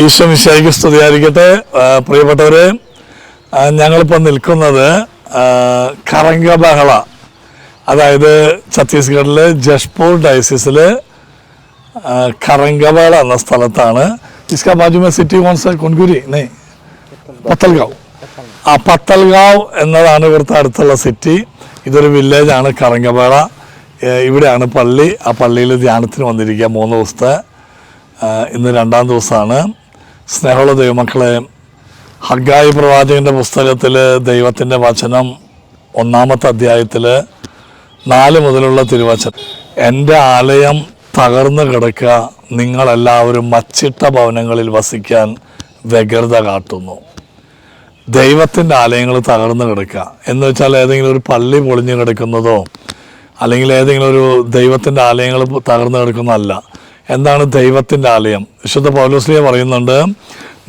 ഈശോ മിശായിക്ക് സ്തുതിയായിരിക്കട്ടെ. പ്രിയപ്പെട്ടവരെ ഞങ്ങളിപ്പോൾ നിൽക്കുന്നത് കറങ്ക ബഹള അതായത് ഛത്തീസ്ഗഡിലെ ജഷ്പൂർ ഡയസിസിൽ കറങ്കബാള എന്ന സ്ഥലത്താണ്. ഇസ്കാ ബാജുമ സിറ്റി കോൺസ കുൻകുരി നെയ് പത്തൽഗാവ്. ആ പത്തൽഗാവ് എന്നതാണ് ഇവിടുത്തെ അടുത്തുള്ള സിറ്റി. ഇതൊരു വില്ലേജാണ് കറങ്കബാള ഇവിടെയാണ് പള്ളി. ആ പള്ളിയിൽ ധ്യാനത്തിന് വന്നിരിക്കുക മൂന്ന് ദിവസത്തെ. ഇന്ന് രണ്ടാം ദിവസമാണ്. സ്നേഹമുള്ള ദൈവമക്കളെ ഹഗായി പ്രവാചകന്റെ പുസ്തകത്തിൽ ദൈവത്തിന്റെ വചനം ഒന്നാമത്തെ അധ്യായത്തിൽ നാല് മുതലുള്ള തിരുവചനം. എന്റെ ആലയം തകർന്നു കിടക്കുക നിങ്ങളെല്ലാവരും മച്ചിട്ട ഭവനങ്ങളിൽ വസിക്കാൻ വ്യഗ്രത കാട്ടുന്നു. ദൈവത്തിന്റെ ആലയങ്ങൾ തകർന്നു കിടക്കുക. എന്ന് വെച്ചാൽ ഏതെങ്കിലും ഒരു പള്ളി പൊളിഞ്ഞു കിടക്കുന്നതോ അല്ലെങ്കിൽ ഏതെങ്കിലും ഒരു ദൈവത്തിന്റെ ആലയങ്ങൾ തകർന്നു കിടക്കുന്നതല്ല. എന്താണ് ദൈവത്തിന്റെ ആലയം? വിശുദ്ധ പൗലോസ്ലിയ പറയുന്നുണ്ട്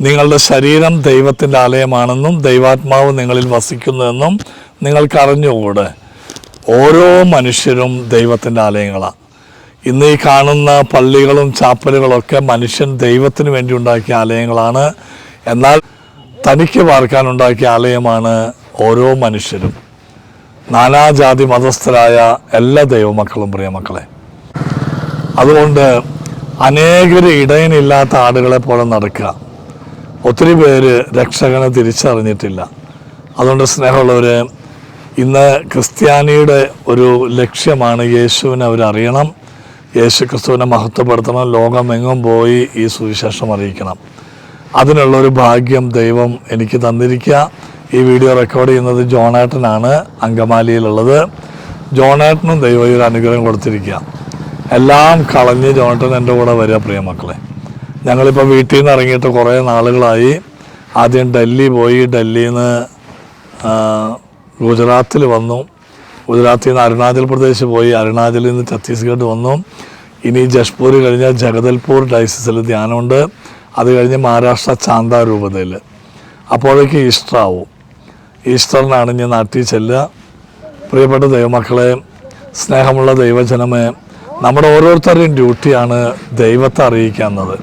നിങ്ങളുടെ ശരീരം ദൈവത്തിന്റെ ആലയമാണെന്നും ദൈവാത്മാവ് നിങ്ങളിൽ വസിക്കുന്നുവെന്നും നിങ്ങൾക്ക് അറിഞ്ഞുകൂടെ? ഓരോ മനുഷ്യരും ദൈവത്തിന്റെ ആലയങ്ങളാണ് ഇന്ന് ഈ കാണുന്ന പള്ളികളും ചാപ്പലുകളൊക്കെ മനുഷ്യൻ ദൈവത്തിന് വേണ്ടി ഉണ്ടാക്കിയ ആലയങ്ങളാണ്. എന്നാൽ തനിക്ക് പാർക്കാനുണ്ടാക്കിയ ആലയമാണ് ഓരോ മനുഷ്യരും. നാനാജാതി മതസ്ഥരായ എല്ലാ ദൈവമക്കളും പ്രിയമക്കളെ അതുകൊണ്ട് അനേകര് ഇടയനില്ലാത്ത ആടുകളെ പോലെ നടക്കുക. ഒത്തിരി പേര് രക്ഷകനെ തിരിച്ചറിഞ്ഞിട്ടില്ല. അതുകൊണ്ട് സ്നേഹമുള്ളവർ ഇന്ന് ക്രിസ്ത്യാനിയുടെ ഒരു ലക്ഷ്യമാണ് യേശുവിനെ അവരറിയണം. യേശു ക്രിസ്തുവിനെ മഹത്വപ്പെടുത്തണം. ലോകമെങ്ങും പോയി ഈ സുവിശേഷം അറിയിക്കണം. അതിനുള്ള ഒരു ഭാഗ്യം ദൈവം എനിക്ക് തന്നിരിക്കുക. ഈ വീഡിയോ റെക്കോർഡ് ചെയ്യുന്നത് ജോണേട്ടനാണ് അങ്കമാലിയിലുള്ളത്. ജോണേട്ടനും ദൈവം ഒരു അനുഗ്രഹം കൊടുത്തിരിക്കുക. എല്ലാം കളഞ്ഞ് ജോണേട്ടൻ എന്റെ കൂടെ വരിക പ്രിയ മക്കളെ. ഞങ്ങളിപ്പോൾ വീട്ടിൽ നിന്ന് ഇറങ്ങിയിട്ട് കുറേ നാളുകളായി. ആദ്യം ഡൽഹി പോയി. ഡൽഹിയിൽ നിന്ന് ഗുജറാത്തിൽ വന്നു. ഗുജറാത്തിൽ നിന്ന് അരുണാചൽ പ്രദേശ് പോയി. അരുണാചലിൽ നിന്ന് ഛത്തീസ്ഗഡ് വന്നു. ഇനി ജഷ്പൂർ കഴിഞ്ഞാൽ ജഗദൽപൂർ ഡയസിസിൽ ധ്യാനമുണ്ട്. അത് കഴിഞ്ഞ് മഹാരാഷ്ട്ര ചാന്ത രൂപതയിൽ. അപ്പോഴേക്ക് ഈസ്റ്റർ ആവും ഈസ്റ്ററിനാണ് ഞാൻ നാട്ടിൽ ചെല്ലുക. പ്രിയപ്പെട്ട ദൈവമക്കളെ സ്നേഹമുള്ള ദൈവജനമേ നമ്മുടെ ഓരോരുത്തരുടെയും ഡ്യൂട്ടിയാണ് ദൈവത്തെ അറിയിക്കുക എന്നത്.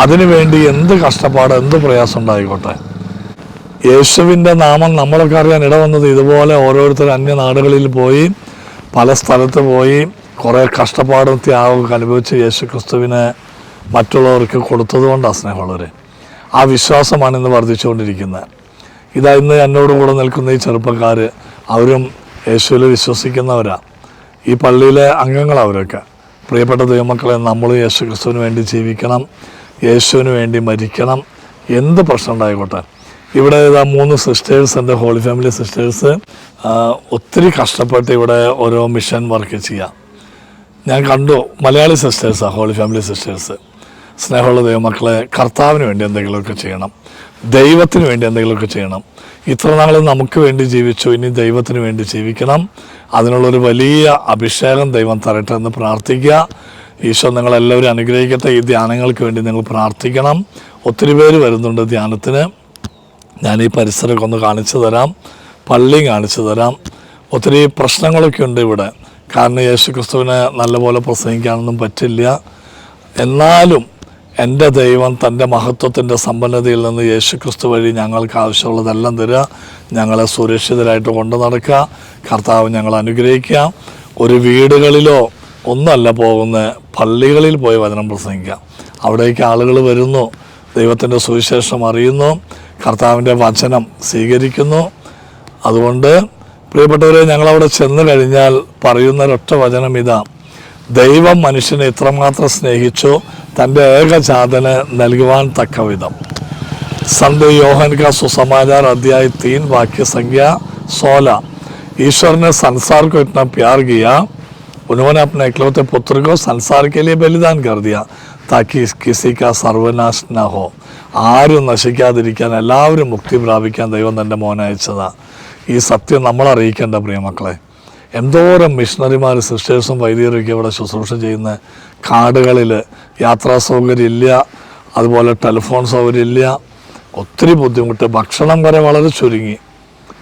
അതിനുവേണ്ടി എന്ത് കഷ്ടപ്പാട് എന്ത് പ്രയാസം ഉണ്ടായിക്കോട്ടെ. യേശുവിന്റെ നാമം നമ്മളൊക്കെ അറിയാൻ ഇടവന്നത് ഇതുപോലെ ഓരോരുത്തർ അന്യ നാടുകളിൽ പോയി പല സ്ഥലത്ത് പോയി കുറേ കഷ്ടപ്പാടും ത്യാഗമൊക്കെ അനുഭവിച്ച് യേശു ക്രിസ്തുവിനെ മറ്റുള്ളവർക്ക് കൊടുത്തതുകൊണ്ടാണ് സ്നേഹമുള്ളവർ ആ വിശ്വാസമാണ് ഇന്ന് വർദ്ധിച്ചുകൊണ്ടിരിക്കുന്നത്. ഇതാ ഇന്ന് എന്നോട് കൂടെ നിൽക്കുന്ന ഈ ചെറുപ്പക്കാർ അവരും യേശുവിൽ വിശ്വസിക്കുന്നവരാണ് ഈ പള്ളിയിലെ അംഗങ്ങളാണ് അവരൊക്കെ. പ്രിയപ്പെട്ട ദൈവമക്കളെ നമ്മൾ യേശു ക്രിസ്തുവിന് വേണ്ടി ജീവിക്കണം യേശുവിന് വേണ്ടി മരിക്കണം. എന്ത് പ്രശ്നം ഉണ്ടായിക്കോട്ടെ? ഇവിടെ ഇതാ മൂന്ന് സിസ്റ്റേഴ്സ് എന്റെ ഹോളി ഫാമിലി സിസ്റ്റേഴ്സ് ഒത്തിരി കഷ്ടപ്പെട്ട് ഇവിടെ ഓരോ മിഷൻ വർക്ക് ചെയ്യാം. ഞാൻ കണ്ടു മലയാളി സിസ്റ്റേഴ്സാണ് ഹോളി ഫാമിലി സിസ്റ്റേഴ്സ് സ്നേഹമുള്ള ദൈവമക്കളെ കർത്താവിന് വേണ്ടി എന്തെങ്കിലുമൊക്കെ ചെയ്യണം. ദൈവത്തിന് വേണ്ടി എന്തെങ്കിലുമൊക്കെ ചെയ്യണം. ഇത്ര നാൾ നമുക്ക് വേണ്ടി ജീവിച്ചു ഇനി ദൈവത്തിന് വേണ്ടി ജീവിക്കണം. അതിനുള്ളൊരു വലിയ അഭിഷേകം ദൈവം തരട്ടെ എന്ന് പ്രാർത്ഥിക്കുക. ഈശോ നിങ്ങളെല്ലാവരും അനുഗ്രഹിക്കട്ടെ. ഈ ധ്യാനങ്ങൾക്ക് വേണ്ടി നിങ്ങൾ പ്രാർത്ഥിക്കണം. ഒത്തിരി പേര് വരുന്നുണ്ട് ധ്യാനത്തിന്. ഞാൻ ഈ പരിസരമൊക്കെ ഒന്ന് കാണിച്ചു തരാം. പള്ളിയും കാണിച്ചു തരാം. ഒത്തിരി പ്രശ്നങ്ങളൊക്കെ ഉണ്ട് ഇവിടെ. കാരണം യേശു ക്രിസ്തുവിനെ നല്ലപോലെ പ്രസംഗിക്കാനൊന്നും പറ്റില്ല. എന്നാലും എന്റെ ദൈവം തന്റെ മഹത്വത്തിന്റെ സമ്പന്നതയിൽ നിന്ന് യേശു ക്രിസ്തു വഴി ഞങ്ങൾക്ക് ആവശ്യമുള്ളതെല്ലാം തരിക. ഞങ്ങളെ സുരക്ഷിതരായിട്ട് കൊണ്ടു നടക്കുക. കർത്താവ് ഞങ്ങൾ അനുഗ്രഹിക്കുക. ഒരു വീടുകളിലോ ഒന്നല്ല പോകുന്ന പള്ളികളിൽ പോയി വചനം പ്രസംഗിക്കുക. അവിടേക്ക് ആളുകൾ വരുന്നു. ദൈവത്തിന്റെ സുവിശേഷം അറിയുന്നു. കർത്താവിന്റെ വചനം സ്വീകരിക്കുന്നു. അതുകൊണ്ട് പ്രിയപ്പെട്ടവരെ ഞങ്ങളവിടെ ചെന്ന് കഴിഞ്ഞാൽ പറയുന്ന ഒരൊറ്റ വചനം ഇതാ. ദൈവം മനുഷ്യനെ ഇത്രമാത്രം സ്നേഹിച്ചു. തൻ്റെ ഏകജാതന് നൽകുവാൻ തക്ക വിധം संत योहन का सुसमाचार अध्याय तीन वाक्य संख्या सोलह ईश्वर ने संसार को इतना प्यार किया उन्होंने अपने इकलौते पुत्र को संसार के लिए बलिदान कर दिया ताकि किसी का സർവനാശ न हो ആരും നശിക്കാതിരിക്കാൻ എല്ലാവരും മുക്തി പ്രാപിക്കാൻ ദൈവം തൻ്റെ മോനെ അയച്ചതാ ഈ സത്യം നമ്മൾ അറിയിക്കേണ്ട പ്രിയമക്കളെ എന്തോരം മിഷണറിമാർ സിസ്റ്റേഴ്സും വൈദികരൊക്കെ ഇവിടെ ശുശ്രൂഷ ചെയ്യുന്ന കാടുകളിൽ യാത്രാ സൗകര്യം ഇല്ല അതുപോലെ ടെലിഫോൺ സൗകര്യം ഇല്ല ഒത്തിരി ബുദ്ധിമുട്ട്. ഭക്ഷണം വരെ വളരെ ചുരുങ്ങി.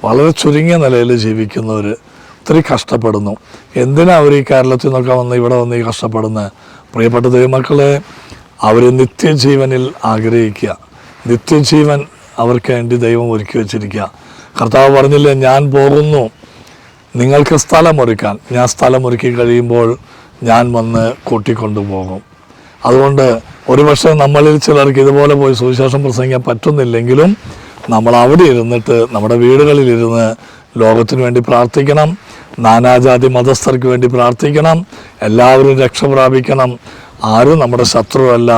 വളരെ ചുരുങ്ങിയ നിലയിൽ ജീവിക്കുന്നവർ ഒത്തിരി കഷ്ടപ്പെടുന്നു. എന്തിനാണ് അവർ ഈ കേരളത്തിൽ നിന്നൊക്കെ വന്ന് ഇവിടെ വന്ന് ഈ കഷ്ടപ്പെടുന്നത് പ്രിയപ്പെട്ട ദൈവമക്കളെ അവർ നിത്യജീവനിൽ ആഗ്രഹിക്കുക. നിത്യജീവൻ അവർക്ക് വേണ്ടി ദൈവം ഒരുക്കി വെച്ചിരിക്കുക. കർത്താവ് പറഞ്ഞില്ലേ ഞാൻ പോകുന്നു. നിങ്ങൾക്ക് സ്ഥലമൊരുക്കാൻ. ഞാൻ സ്ഥലമൊരുക്കി കഴിയുമ്പോൾ ഞാൻ വന്ന് കൂട്ടിക്കൊണ്ടുപോകും. അതുകൊണ്ട് ഒരുപക്ഷെ നമ്മളിൽ ചിലർക്ക് ഇതുപോലെ പോയി സുവിശേഷം പ്രസംഗിക്കാൻ പറ്റുന്നില്ലെങ്കിലും നമ്മൾ അവിടെ ഇരുന്നിട്ട് നമ്മുടെ വീടുകളിലിരുന്ന് ലോകത്തിന് വേണ്ടി പ്രാർത്ഥിക്കണം നാനാജാതി മതസ്ഥർക്ക് വേണ്ടി പ്രാർത്ഥിക്കണം എല്ലാവരും രക്ഷ പ്രാപിക്കണം ആരും നമ്മുടെ ശത്രുവല്ല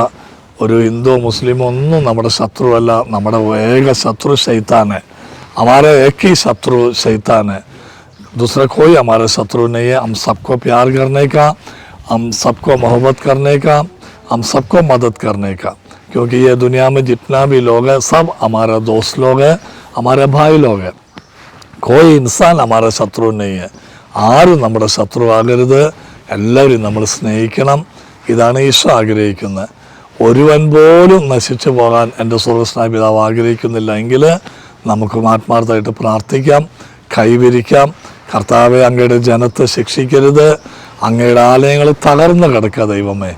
ഒരു ഹിന്ദു മുസ്ലിമോ ഒന്നും നമ്മുടെ ശത്രുവല്ല നമ്മുടെ ഏക ശത്രു ശൈത്താന് हमारा एक ही शत्रु शैतान है दूसरा कोई हमारा शत्रु नहीं है हम सबको प्यार करने का हम सबको मोहब्बत करने का हम सबको मदद करने का क्योंकि ये दुनिया में जितना भी लोग हैं सब हमारा दोस्त लोग हैं हमारे भाई लोग हैं കോയി ഇൻസാൻ നമ്മുടെ ശത്രു നെയ്യ് ആരും നമ്മുടെ ശത്രു ആകരുത് എല്ലാവരും നമ്മൾ സ്നേഹിക്കണം ഇതാണ് ഈശോ ആഗ്രഹിക്കുന്നത് ഒരുവൻ പോലും നശിച്ചു പോകാൻ എൻ്റെ സുഹൃസ്നായ പിതാവ് ആഗ്രഹിക്കുന്നില്ല എങ്കിൽ നമുക്ക് ആത്മാർത്ഥമായിട്ട് പ്രാർത്ഥിക്കാം കൈവിരിക്കാം കർത്താവെ അങ്ങയുടെ ജനത്തെ ശിക്ഷിക്കരുത് അങ്ങയുടെ ആലയങ്ങൾ തകർന്നു കിടക്കുക ദൈവമേ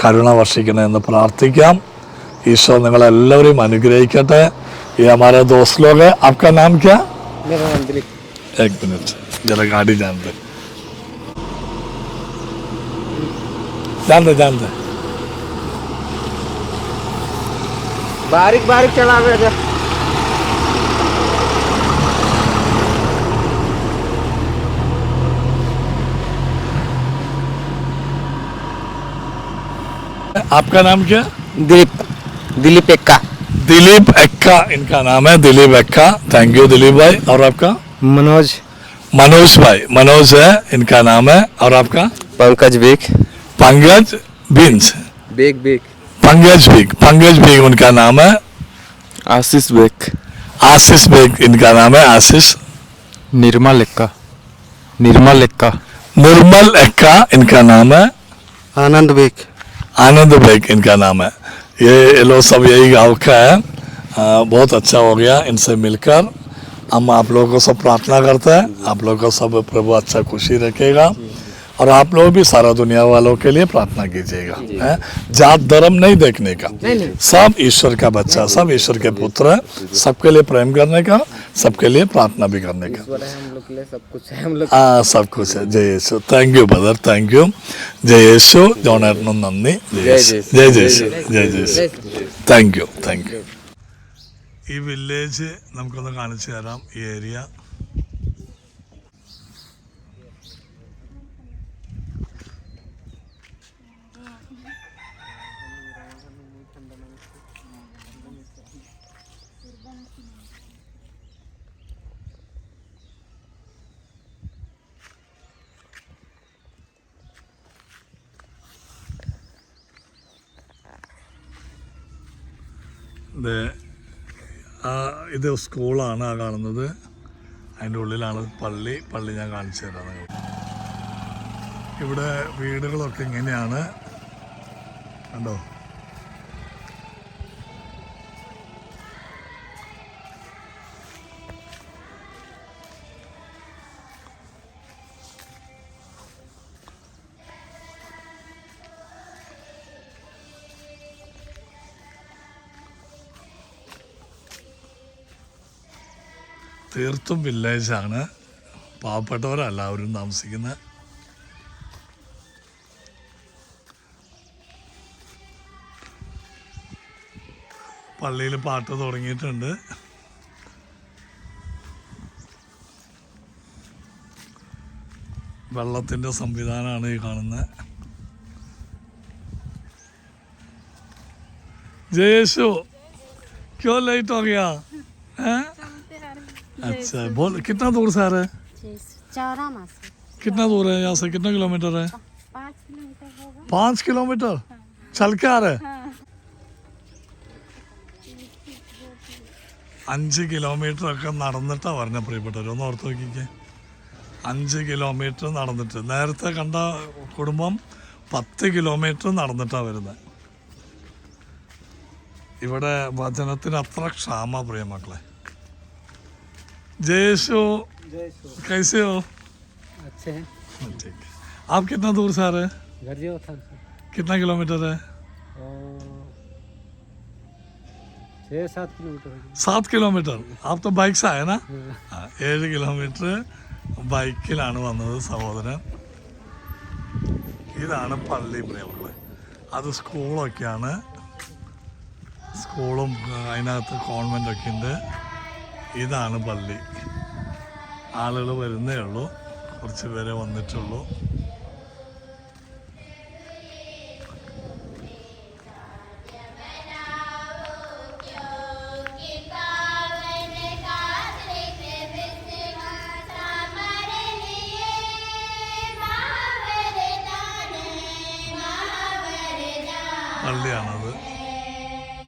കരുണ വർഷിക്കണേ എന്ന് പ്രാർത്ഥിക്കാം ഈശോ നിങ്ങളെല്ലാവരെയും അനുഗ്രഹിക്കട്ടെ ഈ हमारे दोस्त लोग हैं आपका नाम क्या मेरा नाम दिलीप एक मिनट जरा गाड़ी जान दे जान दे जान दे बारीक बारीक चला गया आपका नाम क्या? दिलीप दिलीप एक्का। दिलीप एक्का इनका नाम है दिलीप एक्का। थैंक यू दिलीप भाई। और आपका? मनोज। मनोज भाई। मनोज है इनका नाम है। और आपका? पंकज बेग। पंकज बिंस बेग बेग। पंकज बिग। पंकज बिग उनका नाम है। आशीष बेग। आशीष बेग इनका नाम है। आशीष। निर्मल एक्का। निर्मल एक्का। निर्मल एक्का इनका नाम है। आनंद बेग। आनंद बेग इनका नाम है। ये ये लोग सब यही गाँव का है। आ, बहुत अच्छा हो गया इनसे मिलकर। हम आप लोगों को सब प्रार्थना करते हैं। आप लोगों को सब प्रभु अच्छा खुशी रखेगा। और आप लोग भी सारा दुनिया वालों के लिए प्रार्थना कीजिएगा हैं? जात धर्म नहीं देखने का। सब ईश्वर का बच्चा सब ईश्वर के पुत्र है। सबके लिए प्रेम करने का। सबके लिए प्रार्थना भी करने का हम लोग के लिए सब कुछ है हम लोग ആ സബ് കുച്ച് है जय यीशु thank you brother thank you Jaya യേശു ജോണേട്ടനും നന്ദി ജയ യേശു Jaya ജയേശു Jaya ജയേശു thank you thank you ഈ വില്ലേജ് നമുക്കൊന്ന് കാണിച്ചു തരാം ഈ ഏരിയ ഇത് സ്കൂളാണ് ആ കാണുന്നത്. അതിന്റെ ഉള്ളിലാണ് പള്ളി. പള്ളി ഞാൻ കാണിച്ചു തരാം. ഇവിടെ വീടുകളൊക്കെ ഇങ്ങനെയാണ്. കണ്ടോ? തീർത്തും വില്ലേജാണ്. പാവപ്പെട്ടവരെല്ലാവരും താമസിക്കുന്നത് പള്ളിയിൽ പാട്ട് തുടങ്ങിയിട്ടുണ്ട്. വെള്ളത്തിന്റെ സംവിധാനമാണ് ഈ കാണുന്നത് ജയേഷു ക്യോ ലൈറ്റ് ഓക്കെയാ ഏഹ് अच्छा बोल कितना दूर से आ रहे हैं चौरामा से कितना दूर है यहाँ से कितना किलोमीटर है पाँच किलोमीटर होगा पाँच किलोमीटर चल के आ रहे അഞ്ച് കിലോമീറ്റർ ഒക്കെ നടന്നിട്ടാ പറഞ്ഞ പ്രിയപ്പെട്ടവർ ഒന്ന് ഓർത്ത് നോക്കിക്കേ അഞ്ച് കിലോമീറ്റർ നടന്നിട്ട് നേരത്തെ കണ്ട കുടുംബം പത്ത് കിലോമീറ്റർ നടന്നിട്ടാ വരുന്നത് ഇവിടെ വചനത്തിന് അത്ര ക്ഷാമ പ്രിയ മക്കളെ ജയേശു कैसे हो अच्छे हैं ठीक है आप कितना दूर से आ रहे हैं घर जो था कितना किलोमीटर है और छः सात किलोमीटर होगी സാത് കിലോമീറ്റർ ആപ് तो ബൈക്ക് ആയ ना ആ, ഏഴ് കിലോമീറ്റർ ബൈക്കിലാണ് വന്നത് സഹോദരൻ ഇതാണ് പള്ളി പ്രിയമുള്ളത് അത് സ്കൂളൊക്കെയാണ് സ്കൂളും ആ, അതിനകത്ത് കോൺവെൻ്റ് ഒക്കെ ഉണ്ട് ഇതാണ് പള്ളി. ആളുകൾ വരുന്നേ ഉള്ളൂ. കുറച്ച് പേരെ വന്നിട്ടുള്ളൂ.